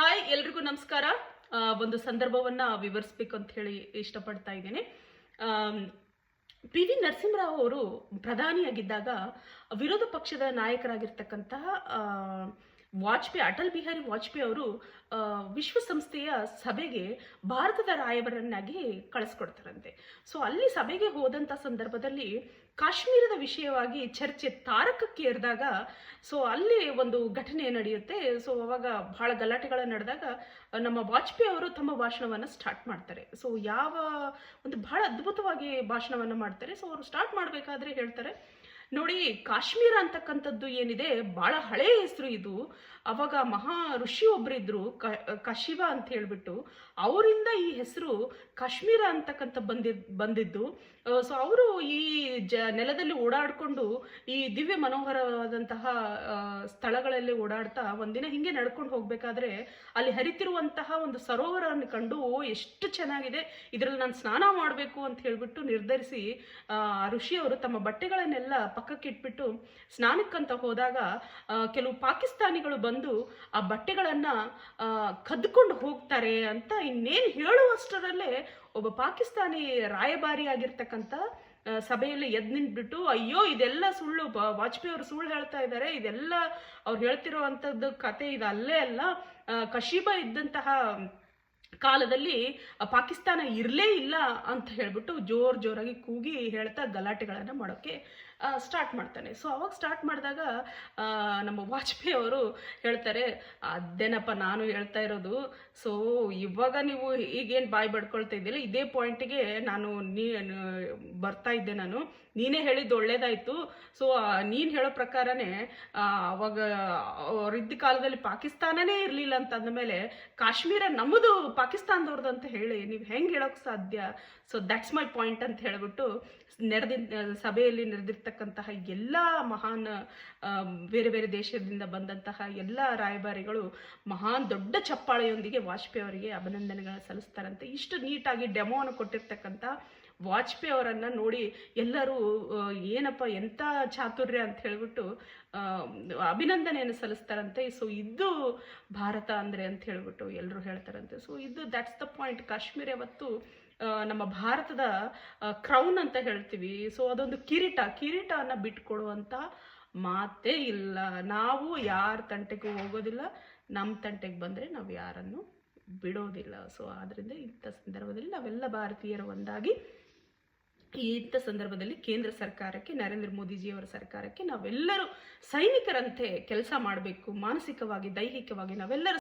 Hi, ಎಲ್ರಿಗೂ ನಮಸ್ಕಾರ. ಒಂದು ಸಂದರ್ಭವನ್ನ ವಿವರಿಸ್ಬೇಕು ಅಂತ ಹೇಳಿ ಇಷ್ಟಪಡ್ತಾ ಇದ್ದೇನೆ. ಪಿ ವಿ ನರಸಿಂಹರಾವ್ ಅವರು ಪ್ರಧಾನಿಯಾಗಿದ್ದಾಗ ವಿರೋಧ ಪಕ್ಷದ ನಾಯಕರಾಗಿರ್ತಕ್ಕಂತಹ ವಾಜಪೇಯಿ, ಅಟಲ್ ಬಿಹಾರಿ ವಾಜಪೇಯಿ ಅವರು ವಿಶ್ವಸಂಸ್ಥೆಯ ಸಭೆಗೆ ಭಾರತದ ರಾಯಭರನ್ನಾಗಿ ಕಳಿಸ್ಕೊಡ್ತಾರಂತೆ. ಸೊ ಅಲ್ಲಿ ಸಭೆಗೆ ಹೋದಂಥ ಸಂದರ್ಭದಲ್ಲಿ ಕಾಶ್ಮೀರದ ವಿಷಯವಾಗಿ ಚರ್ಚೆ ತಾರಕಕ್ಕೆ ಏರಿದಾಗ ಸೊ ಅಲ್ಲಿ ಒಂದು ಘಟನೆ ನಡೆಯುತ್ತೆ. ಸೊ ಅವಾಗ ಬಹಳ ಗಲಾಟೆಗಳು ನಡೆದಾಗ, ನಮ್ಮ ವಾಜಪೇಯಿ ಅವರು ತಮ್ಮ ಭಾಷಣವನ್ನು ಸ್ಟಾರ್ಟ್ ಮಾಡ್ತಾರೆ. ಸೊ ಯಾವ ಒಂದು ಬಹಳ ಅದ್ಭುತವಾಗಿ ಭಾಷಣವನ್ನು ಮಾಡ್ತಾರೆ. ಸೊ ಅವರು ಸ್ಟಾರ್ಟ್ ಮಾಡಬೇಕಾದ್ರೆ ಹೇಳ್ತಾರೆ ನೋಡಿ, ಕಾಶ್ಮೀರ ಅಂತಕ್ಕಂಥದ್ದು ಏನಿದೆ, ಬಹಳ ಹಳೆ ಹೆಸರು ಇದು. ಅವಾಗ ಮಹಾ ಋಷಿ ಒಬ್ಬರಿದ್ರು ಕಶಿವ ಅಂತ ಹೇಳ್ಬಿಟ್ಟು, ಅವರಿಂದ ಈ ಹೆಸರು ಕಾಶ್ಮೀರ ಅಂತಕ್ಕಂಥ ಬಂದಿದ್ ಬಂದಿದ್ದು. ಸೊ ಅವರು ಈ ಜ, ನೆಲದಲ್ಲಿ ಓಡಾಡಿಕೊಂಡು, ಈ ದಿವ್ಯ ಮನೋಹರವಾದಂತಹ ಸ್ಥಳಗಳಲ್ಲಿ ಓಡಾಡ್ತಾ ಒಂದಿನ ಹಿಂಗೆ ನಡ್ಕೊಂಡು ಹೋಗ್ಬೇಕಾದ್ರೆ, ಅಲ್ಲಿ ಹರಿತಿರುವಂತಹ ಒಂದು ಸರೋವರವನ್ನು ಕಂಡು ಎಷ್ಟು ಚೆನ್ನಾಗಿದೆ, ಇದರಲ್ಲಿ ನಾನು ಸ್ನಾನ ಮಾಡಬೇಕು ಅಂತ ಹೇಳ್ಬಿಟ್ಟು ನಿರ್ಧರಿಸಿ ಋಷಿಯವರು ತಮ್ಮ ಬಟ್ಟೆಗಳನ್ನೆಲ್ಲ ಪಕ್ಕಕ್ಕೆ ಇಟ್ಬಿಟ್ಟು ಸ್ನಾನಕ್ಕಂತ ಹೋದಾಗ ಕೆಲವು ಪಾಕಿಸ್ತಾನಿಗಳು ಬಂದು ಆ ಬಟ್ಟೆಗಳನ್ನ ಕದ್ಕೊಂಡು ಹೋಗ್ತಾರೆ ಅಂತ ಇನ್ನೇನು ಹೇಳುವಷ್ಟರಲ್ಲೇ ಒಬ್ಬ ಪಾಕಿಸ್ತಾನಿ ರಾಯಭಾರಿ ಆಗಿರ್ತಕ್ಕಂಥ ಸಭೆಯಲ್ಲಿ ಎದ್ ನಿಂತ್ಬಿಟ್ಟು, ಅಯ್ಯೋ, ಇದೆಲ್ಲ ಸುಳ್ಳು ವಾಜಪೇಯಿ ಅವರು ಸುಳ್ಳು ಹೇಳ್ತಾ ಇದ್ದಾರೆ ಇದೆಲ್ಲ ಅವ್ರು ಹೇಳ್ತಿರೋವಂಥದ್ದು ಕತೆ ಇದು ಅಲ್ಲೇ ಅಲ್ಲ ಕಶೀಬಾ ಇದ್ದಂತಹ ಕಾಲದಲ್ಲಿ ಪಾಕಿಸ್ತಾನ ಇರಲೇ ಇಲ್ಲ ಅಂತ ಹೇಳ್ಬಿಟ್ಟು ಜೋರ್ ಜೋರಾಗಿ ಕೂಗಿ ಹೇಳ್ತಾ ಗಲಾಟೆಗಳನ್ನು ಮಾಡೋಕ್ಕೆ ಸ್ಟಾರ್ಟ್ ಮಾಡ್ತಾನೆ. ಸೊ ಅವಾಗ ಸ್ಟಾರ್ಟ್ ಮಾಡಿದಾಗ ನಮ್ಮ ವಾಜಪೇಯಿ ಅವರು ಹೇಳ್ತಾರೆ, ಅದೇನಪ್ಪ ನಾನು ಹೇಳ್ತಾ ಇರೋದು ಸೊ ಇವಾಗ ನೀವು ಈಗೇನು ಬಾಯಿ ಬಡ್ಕೊಳ್ತಾ ಇದ್ದಿಲ್ಲ ಇದೇ ಪಾಯಿಂಟಿಗೆ ನಾನು ನೀ ಬರ್ತಾ ಇದ್ದೆ ನಾನು. ನೀನೇ ಹೇಳಿದ್ದು ಒಳ್ಳೇದಾಯ್ತು. ಸೊ ನೀನು ಹೇಳೋ ಪ್ರಕಾರನೇ ಅವಾಗ ಅವರಿದ್ದ ಕಾಲದಲ್ಲಿ ಪಾಕಿಸ್ತಾನನೇ ಇರಲಿಲ್ಲ ಅಂತ ಮೇಲೆ ಕಾಶ್ಮೀರ ನಮ್ಮದು ಪಾಕಿಸ್ತಾನದವ್ರದ್ದು ಅಂತ ಹೇಳಿ ನೀವು ಹೆಂಗೆ ಹೇಳೋಕೆ ಸಾಧ್ಯ? ಸೊ ದಟ್ಸ್ ಮೈ ಪಾಯಿಂಟ್ ಅಂತ ಹೇಳಿಬಿಟ್ಟು ನೆರೆದಿದ್ದ ಸಭೆಯಲ್ಲಿ ನಡೆದಿರ್ತಕ್ಕಂತಹ ಎಲ್ಲ ಮಹಾನ್ ಬೇರೆ ಬೇರೆ ದೇಶದಿಂದ ಬಂದಂತಹ ಎಲ್ಲ ರಾಯಭಾರಿಗಳು ಮಹಾನ್ ದೊಡ್ಡ ಚಪ್ಪಾಳೆಯೊಂದಿಗೆ ವಾಜಪೇಯಿ ಅವರಿಗೆ ಅಭಿನಂದನೆಗಳನ್ನ ಸಲ್ಲಿಸ್ತಾರಂತೆ. ಇಷ್ಟು ನೀಟಾಗಿ ಡೆಮೋವನ್ನು ಕೊಟ್ಟಿರ್ತಕ್ಕಂಥ ವಾಜಪೇಯಿ ಅವರನ್ನು ನೋಡಿ ಎಲ್ಲರೂ ಏನಪ್ಪ ಎಂಥ ಚಾತುರ್ಯ ಅಂತ ಹೇಳ್ಬಿಟ್ಟು ಅಭಿನಂದನೆಯನ್ನು ಸಲ್ಲಿಸ್ತಾರಂತೆ. ಸೊ ಇದು ಭಾರತ ಅಂದರೆ ಅಂತ ಹೇಳ್ಬಿಟ್ಟು ಎಲ್ಲರೂ ಹೇಳ್ತಾರಂತೆ. ಸೊ ಇದು ದಟ್ಸ್ ದ ಪಾಯಿಂಟ್ ಕಾಶ್ಮೀರ ಯಾವತ್ತು ನಮ್ಮ ಭಾರತದ ಕ್ರೌನ್ ಅಂತ ಹೇಳ್ತೀವಿ. ಸೊ ಅದೊಂದು ಕಿರೀಟ. ಕಿರೀಟವನ್ನು ಬಿಟ್ಕೊಡುವಂಥ ಮಾತೇ ಇಲ್ಲ. ನಾವು ಯಾರ ತಂಟೆಗೂ ಹೋಗೋದಿಲ್ಲ ನಮ್ಮ ತಂಟೆಗೆ ಬಂದರೆ ನಾವು ಯಾರನ್ನು ಬಿಡೋದಿಲ್ಲ. ಸೊ ಆದ್ದರಿಂದ ಇಂಥ ಸಂದರ್ಭದಲ್ಲಿ ನಾವೆಲ್ಲ ಭಾರತೀಯರು ಒಂದಾಗಿ ಇಂಥ ಸಂದರ್ಭದಲ್ಲಿ ಕೇಂದ್ರ ಸರ್ಕಾರಕ್ಕೆ ನರೇಂದ್ರ ಮೋದಿಜಿಯವರ ಸರ್ಕಾರಕ್ಕೆ ನಾವೆಲ್ಲರೂ ಸೈನಿಕರಂತೆ ಕೆಲಸ ಮಾಡಬೇಕು ಮಾನಸಿಕವಾಗಿ ದೈಹಿಕವಾಗಿ ನಾವೆಲ್ಲರೂ